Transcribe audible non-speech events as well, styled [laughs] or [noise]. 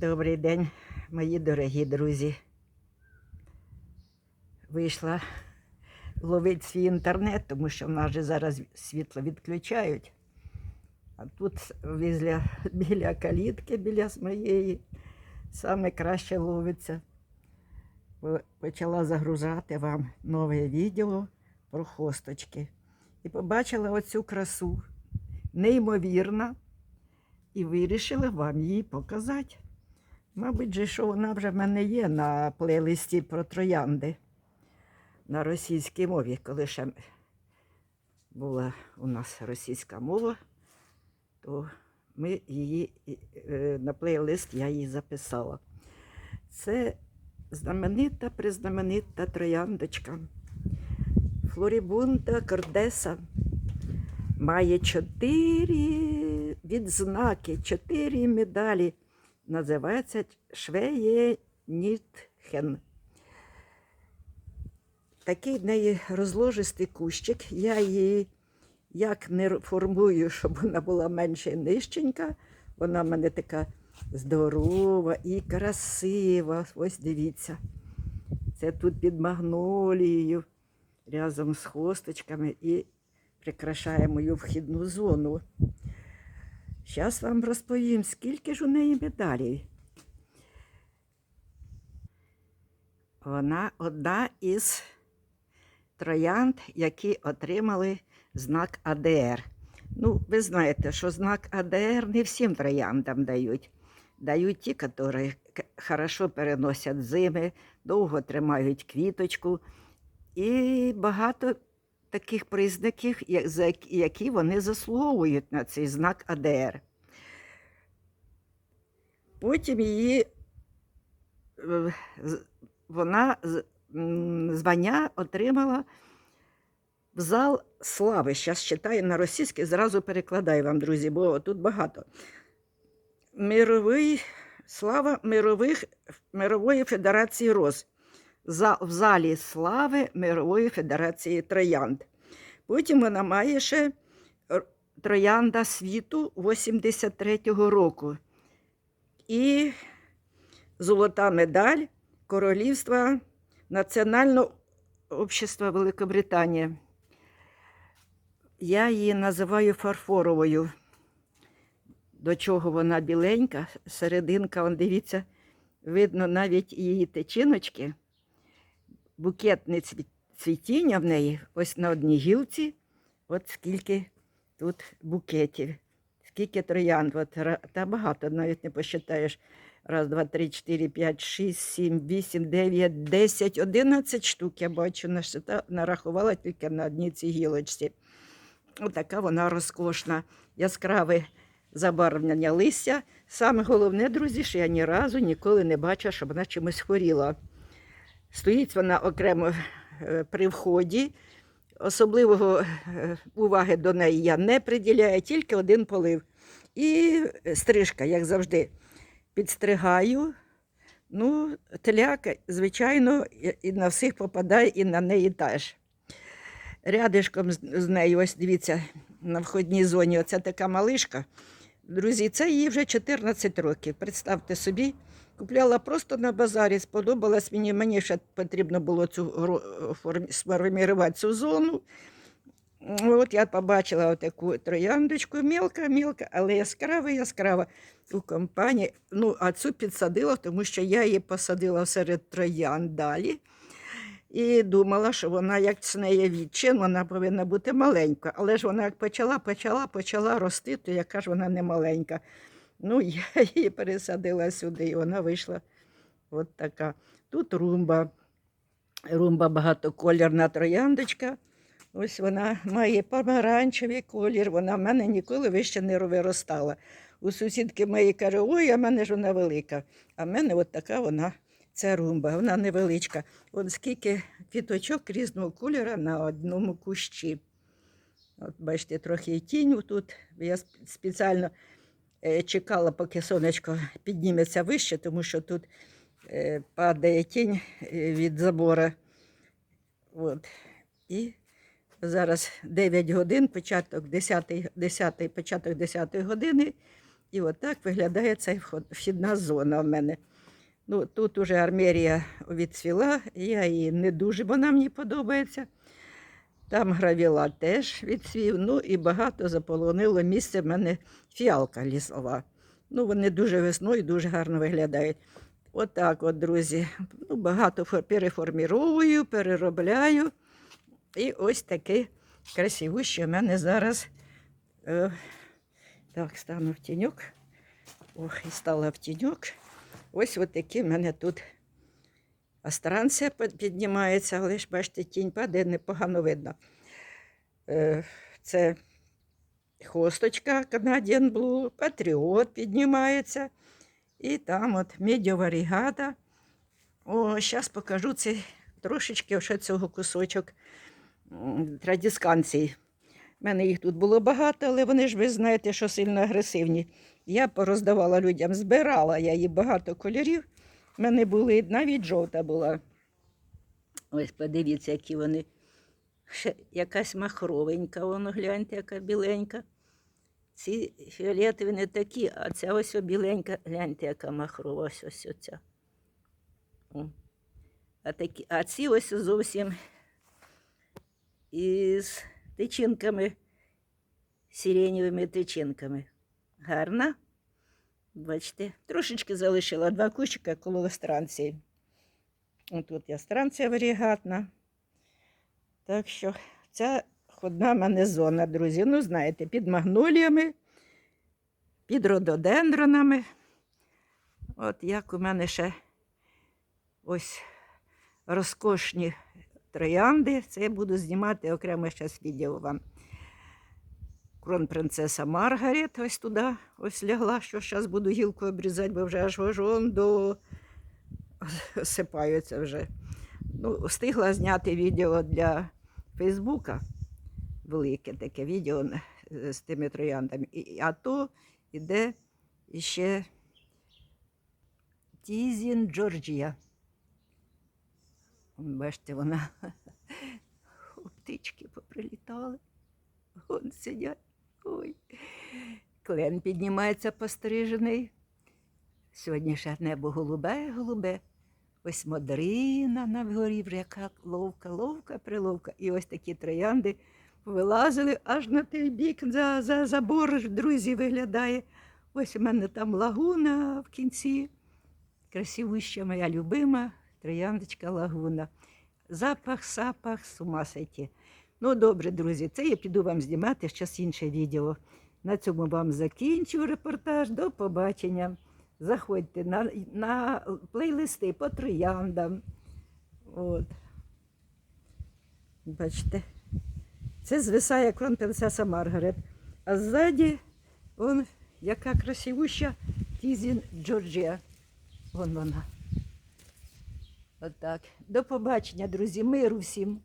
Добрий день, мої дорогі друзі. Вийшла ловити свій інтернет, тому що в нас же зараз світло відключають. А тут біля, біля калітки, біля моєї, саме краще ловиться. По- Почала загружати вам нове відео про хосточки. І побачила оцю красу, неймовірна, і вирішила вам її показати. Мабуть, же, що вона вже в мене є на плейлисті про троянди на російській мові, коли ще була у нас російська мова, то ми її е, на плейлист я її записала. Це знаменита признаменита трояндочка. Флорібунда Кордеса має чотири відзнаки, чотири медалі. Називається Швеєнітхен. Такий в неї розложистий кущик. Я її як не формую, [laughs] щоб вона була менше нижченька. Вона в мене така здорова і красива. Ось дивіться. Це тут під магнолією, разом з хосточками і прикрашає мою вхідну зону. Зараз вам розповім, скільки ж у неї медалей. Вона одна із троянд, які отримали знак АДР. Ну, ви знаєте, що знак АДР не всім трояндам дають. Дають ті, які хорошо переносять зими, довго тримають квіточку. І багато таких признаків, які- вони заслуговують на цей знак АДР. Потім її е, вона звання отримала в зал слави. Зараз читаю на російській, зразу перекладаю вам, друзі, бо тут багато. Мировий, слава мирових, Мирової Федерації роз. В залі слави Мирової Федерації Троянд. Потім вона має ще Троянда світу 83-го року. І золота медаль Королівства Національного общества Великобританії. Я її називаю фарфоровою. До чого вона біленька, серединка, он дивіться, видно навіть її течіночки, букетне цвітіння в неї, ось на одній гілці, от скільки тут букетів, скільки троянд, от, та багато, навіть не посчитаєш. Раз, два, три, чотири, п'ять, шість, сім, вісім, дев'ять, десять, одинадцять штук. Я бачу, нарахувала тільки на одній цій гілочці. Отака вона розкошна, яскраве забарвлення листя. Саме головне, друзі, що я ні разу ніколи не бачила, щоб вона чимось хворіла. Стоїть вона окремо е, при вході. Особливого е, уваги до неї я не приділяю, тільки один полив. І стрижка, як завжди, підстригаю. Ну, тляка, звичайно, і- на всіх попадає, і на неї теж. Рядишком з нею, ось дивіться, на входній зоні, оця така малишка. Друзі, це їй вже 14 років. Представте собі, купляла просто на базарі, сподобалась мені, мені ще потрібно було цю сформувати цю зону. От я побачила таку трояндочку, мілка, мілка, але яскрава, яскрава у компанії. Ну, а цю підсадила, тому що я її посадила серед троянд далі. І думала, що вона як з неї відчин, вона повинна бути маленька. Але ж вона як почала, почала, почала рости, то яка ж вона не маленька. Ну, [laughs] я її пересадила сюди, і вона вийшла от така. Тут румба. Румба багатоколірна трояндочка. Ось вона має помаранчевий колір, вона в мене ніколи вище не виростала. У сусідки моєї каже, ой, а в мене ж вона велика. А в мене от така вона, ця румба, вона невеличка. От скільки квіточок різного кольору на одному кущі. От бачите, трохи тінь тут. Я спеціально е, чекала, поки сонечко підніметься вище, тому що тут е, падає тінь е, від забора. От. І зараз 9 годин, початок 10, 10, початок 10 години. І отак виглядає ця вхідна зона в мене. Ну, тут уже армерія відцвіла, я її не дуже, вона мені подобається. Там гравіла теж відцвів, ну і багато заполонило місце в мене фіалка лісова. Ну, вони дуже весною дуже гарно виглядають. Отак, от, друзі. Ну, багато фор- переформіровую, переробляю. І ось таке красивуще в мене зараз. Е, так, стану в тіньок. Ох, і стала в тіньок. Ось от такі в мене тут астранція піднімається, але ж бачите, тінь падає, непогано видно. Е, Це хосточка Canadian Blue, Патріот піднімається. І там от медіоварігата. О, зараз покажу цей трошечки ще цього кусочок м. У мене їх тут було багато, але вони ж ви знаєте, що сильно агресивні. Я пороздавала людям, збирала я її багато кольорів. У мене були навіть жовта була. Ось подивіться, які вони. Ще якась махровенька, воно гляньте, яка біленька. Ці фіолетові не такі, а ця ось біленька, гляньте, яка махрова, ось ось оця. А, такі, а ці ось зовсім із тичинками, сиренєвими тичинками. Гарна. Бачите, трошечки залишила два кущика коло странції. Тут я странція варігатна. Так що ця ходна мене зона, друзі. Ну, знаєте, під магноліями, під рододендронами. От як у мене ще ось розкошні троянди. Це я буду знімати окремо зараз відео вам. Кронпринцеса Маргарет ось туди ось лягла, що зараз буду гілку обрізати, бо вже аж вон до сипаються вже. Ну, встигла зняти відео для Фейсбука. Велике таке відео з тими трояндами. І, а то іде ще Тізін Джорджія. Бачите, вона [laughs] птички поприлітали. Вон сидять. Ой. Клен піднімається пострижений. Сьогодні ще небо голубе, голубе. Ось модрина на вгорі, яка ловка, ловка, приловка. І ось такі троянди вилазили аж на той бік за, за забор, друзі, виглядає. Ось у мене там лагуна в кінці. Красивуща моя любима трояндочка лагуна. Запах, сапах, з ума сойти. Ну, добре, друзі, це я піду вам знімати щось інше відео. На цьому вам закінчу репортаж. До побачення. Заходьте на, на плейлисти по трояндам. От. Бачите, це звисає кронпринцеса Маргарет. А ззаді, он, яка красивуща Тізін Джорджія. Вон вона. Отак. До побачення, друзі. Миру всім.